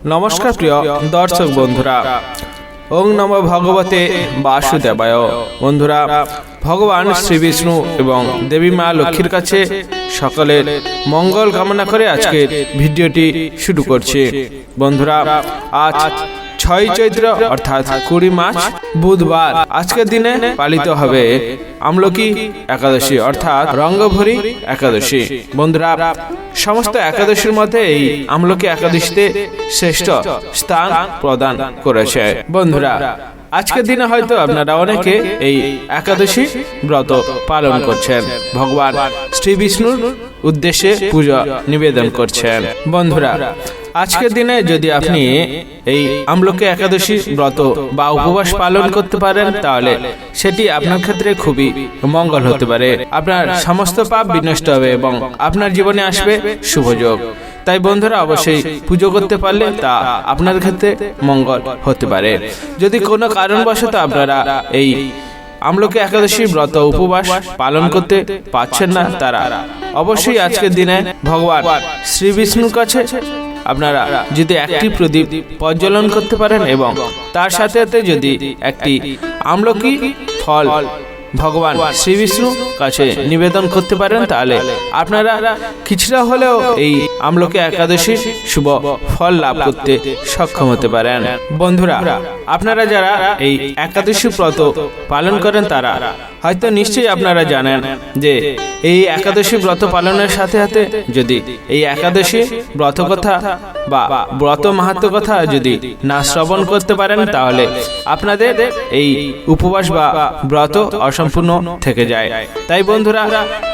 নমস্কার প্রিয় দর্শক বন্ধুরা। ওং নম ভগবতে বাসুদেবায়। বন্ধুরা, ভগবান শ্রী বিষ্ণু এবং দেবী মা লক্ষ্মীর কাছে সকলের মঙ্গল কামনা করে আজকের ভিডিওটি শুরু করছে। বন্ধুরা, আজ ছয় চৈত্র, অর্থাৎ কুড়ি মার্চ, বুধবার। আজকের দিনে পালিত হবে আমলকি একাদশী, অর্থাৎ রঙ্গভরি একাদশী। বন্ধুরা, সমস্ত একাদশীর মধ্যে এই আমলকি একাদশীতে শ্রেষ্ঠ স্থান প্রদান করেছে। বন্ধুরা, আজকের দিনে হয়তো আপনারা অনেকে এই একাদশী ব্রত পালন করছেন। ভগবান শ্রী বিষ্ণুর উদ্দেশ্যে পূজা নিবেদন করছেন। বন্ধুরা আজকের দিনে যদি আপনি এই আমলকে একাদশী ব্রত বা উপবাস পালন করতে পারেন, তাহলে সেটি আপনার ক্ষেত্রে খুবই মঙ্গল হতে পারে। আপনার সমস্ত পাপ বিনষ্ট হবে এবং আপনার জীবনে আসবে শুভযোগ তাই বন্ধুরা, অবশ্যই পুজো করতে পারলে তা আপনার ক্ষেত্রে মঙ্গল হতে পারে। যদি কোনো কারণবশত আপনারা এই আমলকি একাদশী ব্রত উপবাস পালন করতে পারছেন না তারা, অবশ্যই আজকের দিনে ভগবান শ্রী বিষ্ণুর কাছে আপনারা যদি একটি প্রদীপ প্রজ্বলন করতে পারেন এবং তার সাথে সাথে যদি একটি আমলকি ফল ভগবান শ্রী বিষ্ণু কাছে নিবেদন করতে পারেন তাহলে আপনারা কিছুটা হলেও এই আমলকে একাদশী শুভ ফল লাভ করতে সক্ষম হতে পারেন। বন্ধুরা, আপনারা যারা এই একাদশী ব্রত পালন করেন তারা হয়তো নিশ্চয়ই আপনারা জানেন যে এই একাদশী ব্রত পালনের সাথে সাথে যদি এই একাদশী ব্রত কথা বা ব্রত মাহাত্ম কথা যদি না শ্রবণ করতে পারেন, তাহলে আপনাদের এই উপবাস বা ব্রত অসম্পূর্ণ থেকে যায়। তাই বন্ধুরা,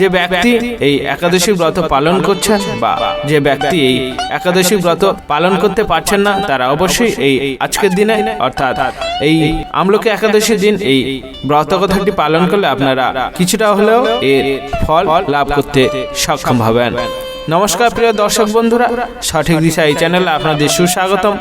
যে ব্যক্তি এই একাদশী ব্রত পালন করছেন বা যে ব্যক্তি এই একাদশী ব্রত পালন করতে পারছেন না, তারা অবশ্যই এই আজকের দিনে, অর্থাৎ এই আমলকি একাদশী দিন এই ব্রত কথাটি পালন করলে আপনারা কিছুটা হলেও এর ফল লাভ করতে সক্ষম হবেন। নমস্কার প্রিয় দর্শক বন্ধুরা। সঠিক দিশা এই চ্যানেলে আপনাদের সুস্বাগতম।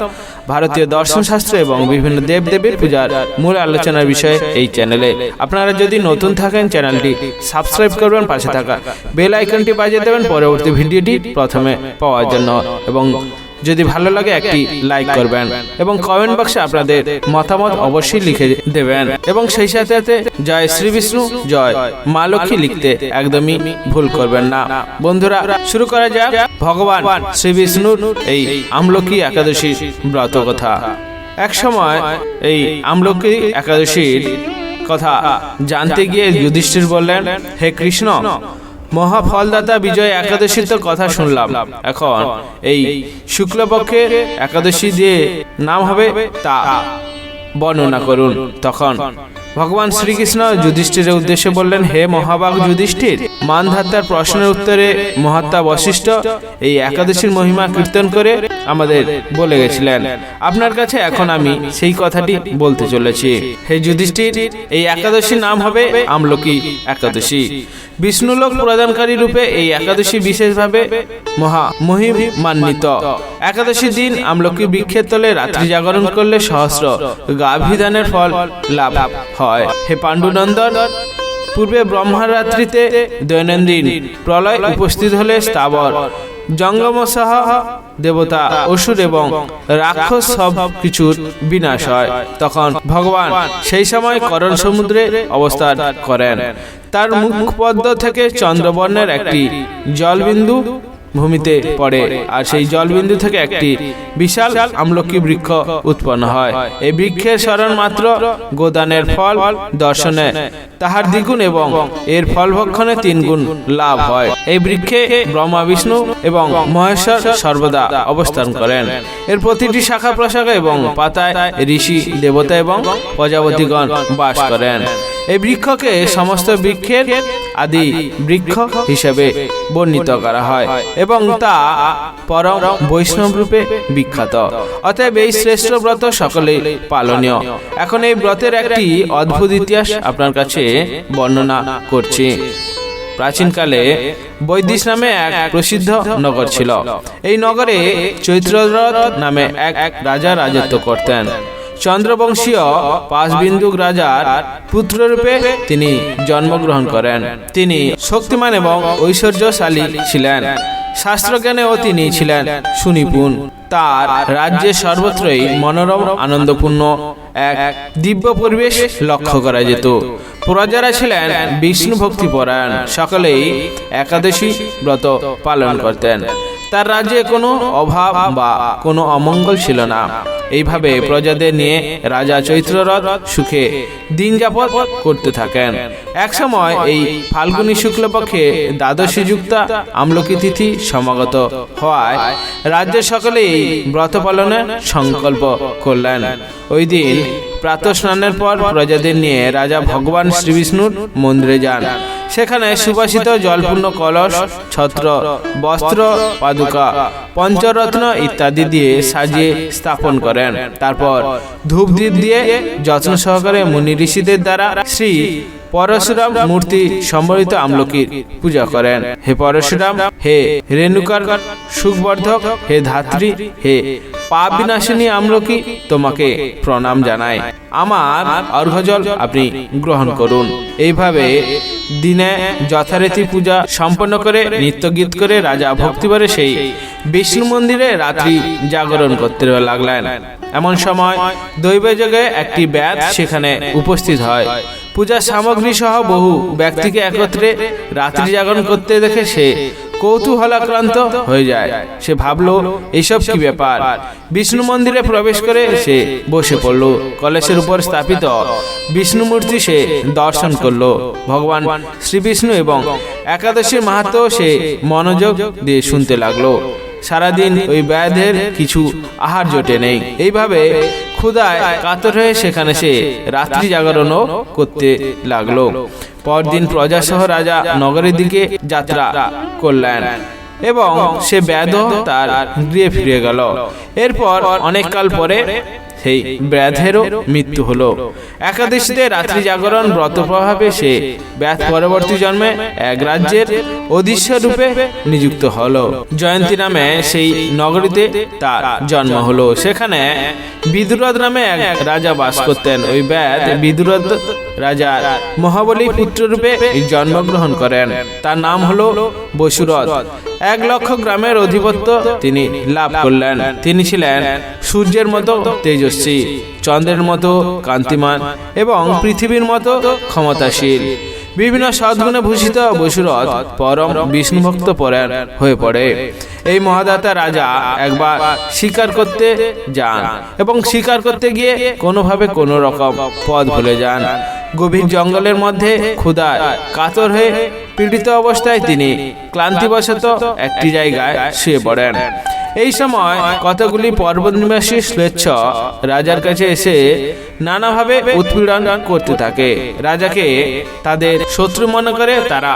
ভারতীয় দর্শন শাস্ত্র এবং বিভিন্ন দেবদেবীর পূজার মূল আলোচনার বিষয়ে এই চ্যানেলে। আপনারা যদি নতুন থাকেন চ্যানেলটি সাবস্ক্রাইব করবেন পাশে থাকা বেল আইকনটি বাজিয়ে দেবেন। পরবর্তী ভিডিওটি প্রথমে পাওয়ার জন্য এবং যদি ভালো লাগে একটি লাইক করবেন এবং কমেন্ট বক্সে আপনাদের মতামত অবশ্যই লিখে দেবেন। এবং সেই সাথে সাথে জয় শ্রী বিষ্ণু জয় মা লক্ষ্মী লিখতে একদমই ভুল করবেন না। বন্ধুরা শুরু করা যাক। ভগবান শ্রী বিষ্ণুর এই আমলকি একাদশী ব্রত কথা। এক সময় এই আমলকি একাদশীর কথা জানতে গিয়ে যুধিষ্ঠির বললেন হে কৃষ্ণ মহাফলদাতা বিজয় একাদশীর তো কথা শুনলাম। এখন এই শুক্লপক্ষে একাদশী দিয়ে নাম হবে তা। বর্ণনা করুন। তখন ভগবান শ্রীকৃষ্ণ যুধিষ্ঠিরের উদ্দেশ্যে বললেন, হে মহাবাগ যুধিষ্ঠির, মানধাত্তার প্রশ্নের উত্তরে মহাত্মা বশিষ্ঠ এই একাদশীর মহিমা কীর্তন করে আমাদের বলে গেছিলেন। আপনার কাছে এখন আমি সেই কথাটি বলতে চলেছি। হে যুধিষ্ঠির, এই একাদশীর নাম হবে আমলকি একাদশী। বিষ্ণুলোক প্রদানকারী রূপে এই একাদশী বিশেষভাবে মহা মহিমান্বিত। একাদশী দিন আমলকি বৃক্ষের তলে রাত্রি জাগরণ করলে সহস্র গাভিধানের ফল লাভ হয়। হে পাণ্ডুনন্দন, পূর্বে ব্রহ্মার রাত্রিতে দৈনন্দিন প্রলয় উপস্থিত হলে স্থাবর। জঙ্গমসহ দেবতা, অসুর এবং রাক্ষস সব কিছুর বিনাশ হয়। তখন ভগবান সেই সময় করণ সমুদ্রে অবস্থান করেন। তার মুখপদ্ম থেকে চন্দ্রবর্ণের একটি জলবিন্দু ভূমিতে পড়ে। আর সেই জলবিন্দু থেকে একটি বিশাল আমলকি বৃক্ষ উৎপন্ন হয়। এই বৃক্ষের স্মরণ মাত্র গোদানের ফল দর্শনে তাহার দ্বিগুণ এবং এর ফল ভক্ষণে তিন গুণ লাভ হয়। এই বৃক্ষে ব্রহ্মা, বিষ্ণু এবং মহেশ্বর সর্বদা অবস্থান করেন। এর প্রতিটি শাখা প্রশাখা এবং পাতায় ঋষি, দেবতা এবং প্রজাপতিগণ বাস করেন। এই বৃক্ষকে সমস্ত বৃক্ষের আদি বৃক্ষ হিসেবে বর্ণিত করা হয় এবং তা পরম বৈষ্ণব রূপে বিখ্যাত। অতএব এই শ্রেষ্ঠ ব্রত সকলেই পালনীয়। এখন এই ব্রতের একটি অদ্ভুত ইতিহাস আপনার কাছে বর্ণনা করছি। প্রাচীনকালে বৈদিশ নামে এক প্রসিদ্ধ নগর ছিল। এই নগরে চৈত্ররথ নামে এক এক রাজা রাজত্ব করতেন। চন্দ্রবংশীয় পাঁচবিন্দুক রাজার পুত্ররূপে তিনি জন্মগ্রহণ করেন। তিনি শক্তিমান এবং ঐশ্বর্যশালী ছিলেন। শাস্ত্রজ্ঞানেও তিনি ছিলেন সুনিপুণ। তার রাজ্যে সর্বত্রই মনোরম, আনন্দপূর্ণ এক দিব্য পরিবেশ লক্ষ্য করা যেত। প্রজারা ছিলেন বিষ্ণু ভক্তি পরায়ণ। সকলেই একাদশী ব্রত পালন করতেন। তার রাজ্যে কোনো অভাব বা কোনো অমঙ্গল ছিল না। এইভাবে প্রজাদের নিয়ে রাজা চৈত্ররথ সুখে দিন যাপন করতে থাকেন। এক সময় এই ফাল্গুনী শুক্লপক্ষে দ্বাদশী যুক্তা আমলকি তিথি সমাগত হওয়ায় রাজ্যের সকলেই ব্রত পালনের সংকল্প করলেন। ওই দিন প্রাতঃ স্নানের পর প্রজাদের নিয়ে রাজা ভগবান শ্রীবিষ্ণুর মন্দিরে যান। সেখানে সুবাসিত জলপূর্ণ কলস ছত্র বস্ত্র পাদুকা পঞ্চরত্ন ইত্যাদি দিয়ে সাজিয়ে স্থাপন করেন। তারপর ধূপ দিয়ে যত্ন সহকারে মুনি ঋষিদের দ্বারা শ্রী পরশুরাম মূর্তি সম্বলিত আমলকির পূজা করেন। হে পরশুরাম হে রেণুকার সুখবর্ধক হে ধাত্রী হে পাপ বিনাশিনী আমলকি তোমাকে প্রণাম জানায় আমার অর্ঘজল আপনি গ্রহণ করুন। এইভাবে দিনে যথারীতি পূজা সম্পন্ন করে নৃত্য গীত করে রাজা ভক্তিবারে সেই বিষ্ণু মন্দিরে রাত্রি জাগরণ করতে লাগলেন। এমন সময় দৈবযোগে একটি ব্যাধ সেখানে উপস্থিত হয়। পূজার সামগ্রী সহ বহু ব্যক্তিকে একত্রে রাত্রি জাগরণ করতে দেখে সে কৌতূহলাক্রান্ত হয়ে যায়। সে ভাবলো, এসব কি ব্যাপার? বিষ্ণু মন্দিরে প্রবেশ করে সে বসে পড়ল, কলসের উপর স্থাপিত বিষ্ণু মূর্তি সে দর্শন করল। ভগবান শ্রী বিষ্ণু এবং একাদশীর মাহাত্ম সে মনোযোগ দিয়ে শুনতে লাগল। সারাদিন ওই ব্যাধের কিছু আহার জোটে নেই। এইভাবে ক্ষুদায় কাতর হয়ে সেখানে সে রাত্রি জাগরণও করতে লাগল। পরদিন প্রজাসহ রাজা নগরের দিকে যাত্রা করলেন। এবং সে ব্যাধ তার গৃহে ফিরে গেল। এরপর অনেক কাল পরে সেই ব্যাধেরও মৃত্যু হলো। একাদশীতে রাত্রি জাগরণ ব্রত প্রভাবে সে ব্যাধ পরবর্তী জন্মে এক রাজ্যের অদৃশ্য রূপে নিযুক্ত হলো। জয়ন্তী নামে সেই নগরীতে তার জন্ম হলো। সেখানে বিদুরথ নামে এক রাজা বাস করতেন। ওই ব্যাধ বিদুরথ রাজা মহাবলী পুত্র রূপে জন্মগ্রহণ করেন। তার নাম হলো বসুরথ। এক লক্ষ গ্রামের অধিপত্য তিনি লাভ করলেন। তিনি ছিলেন সূর্যের মতো তেজস্বী। চন্দ্রের মতো কান্তিমান এবং পৃথিবীর মতো ক্ষমতাশীল। বিভিন্ন সদ্গুণে ভূষিত বসুরথ পরম বিষ্ণুভক্ত পরায়ণ হয়ে পড়ে। এই মহাদাতা রাজা একবার শিকার করতে যান এবং শিকার করতে গিয়ে কোনোভাবে কোনো রকম পথ ভুলে যান। গভীর জঙ্গলের মধ্যে ক্ষুধা কাতর হয়ে পীড়িত অবস্থায় তিনি ক্লান্তিবশত একটি জায়গায় শুয়ে পড়েন। এই সময় কতগুলি পর্বত নিবাসী শ্লেচ্ছ রাজার কাছে এসে নানাভাবে উৎপীড়ন করতে থাকে। রাজাকে তাদের শত্রু মনে করে তারা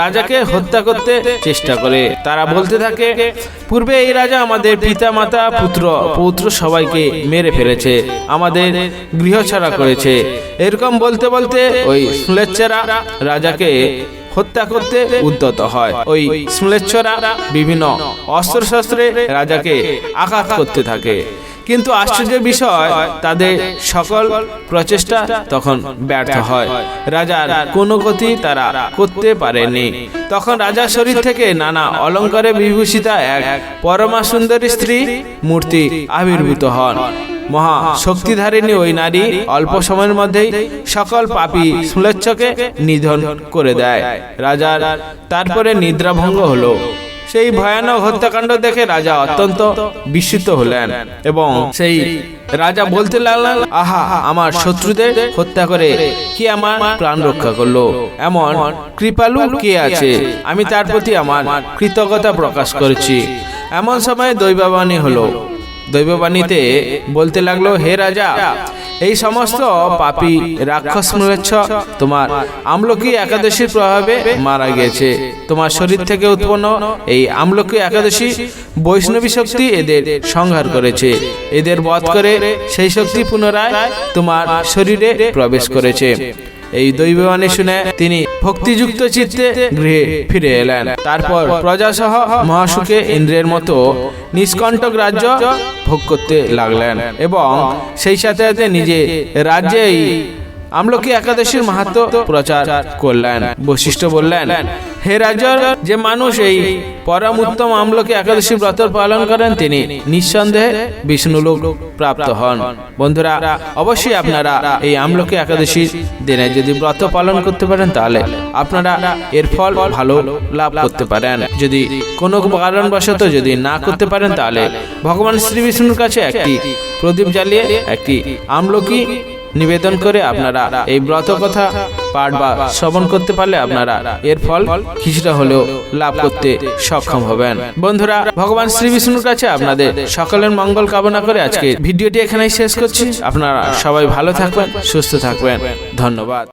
রাজাকে হত্যা করতে চেষ্টা করে। তারা বলতে থাকে, পূর্বে এই রাজা আমাদের পিতা মাতা পুত্র পুত্র সবাইকে মেরে ফেলেছে, আমাদের গৃহ ছাড়া করেছে। এরকম বলতে বলতে ওই শ্লেচ্ছরা রাজাকে হত্যা করতে উদ্যত হয়। ওই স্মলেচ্ছরা বিভিন্ন অস্ত্রশস্ত্রে রাজাকে আঘাত করতে থাকে। কিন্তু আশ্চর্যের বিষয়, তাদের সকল প্রচেষ্টা তখন ব্যর্থ হয়। রাজার কোনো গতি তারা করতে পারেনি। তখন রাজার শরীর থেকে নানা অলঙ্কারে বিভূষিতা এক পরমা সুন্দরী স্ত্রী মূর্তি আবির্ভূত হন। মহা শক্তিধারিণী ওই নারী অল্প সময়ের মধ্যেই সকল পাপী সুলেচ্ছকে নিধন করে দেয়। রাজার তারপরে নিদ্রাভঙ্গ হলো। সেই ভয়ানক হত্যাকাণ্ড দেখে রাজা অত্যন্ত বিস্মিত হলেন এবং সেই রাজা বলতে লাগলেন আহা আমার শত্রুদের হত্যা করে কি আমার প্রাণ রক্ষা করল? এমন কৃপালু কে আছে? আমি তার প্রতি আমার কৃতজ্ঞতা প্রকাশ করেছি। এমন সময় দৈবাবাণী হলো। দৈববাণীতে বলতে লাগল, হে রাজা, এই সমস্ত পাপী রাক্ষস মূলেচ্ছ তোমার আমলকি একাদশীর প্রভাবে মারা গিয়েছে। তোমার শরীর থেকে উৎপন্ন এই আমলকি একাদশী বৈষ্ণবী শক্তি এদের সংহার করেছে। এদের বধ করে সেই শক্তি পুনরায় তোমার শরীরে প্রবেশ করেছে। এই দৈববাণী শুনে তিনি ভক্তিযুক্ত চিত্তে গৃহে ফিরে এলেন। তারপর প্রজাসহ মহাসুখে ইন্দ্রের মতো নিষ্কণ্টক রাজ্য ভোগ করতে লাগলেন এবং সেই সাথে সাথে নিজে রাজ্যেই আমলকি একাদশীর মাহাত্ম প্রচার করলেন, বৈশিষ্ট্য বললেন, হে রাজার যে মানুষ এই পরম উত্তম আমলকে একাদশী ব্রত পালন করেন, তিনি নিঃসন্দেহে বিষ্ণুলোক প্রাপ্ত হন। বন্ধুরা, অবশ্যই আপনারা এই আমলকে একাদশী দিনে যদি ব্রত পালন করতে পারেন, তাহলে আপনারা এর ফল ভালো লাভ করতে পারেন। যদি কোনো কারণবশত যদি না করতে পারেন, তাহলে ভগবান শ্রী বিষ্ণুর কাছে একটি প্রদীপ জ্বালিয়ে একটি আমলকি নিবেদন করে আপনারা এই ব্রত কথা, পাঠ বা শ্রবণ করতে পারলে আপনারা এর ফল কিছুটা হলেও লাভ করতে সক্ষম হবেন। বন্ধুরা, ভগবান শ্রী বিষ্ণুর কাছে আপনাদের সকলের মঙ্গল কামনা করে আজকে ভিডিওটি এখানেই শেষ করছি। আপনারা সবাই ভালো থাকবেন, সুস্থ থাকবেন। ধন্যবাদ।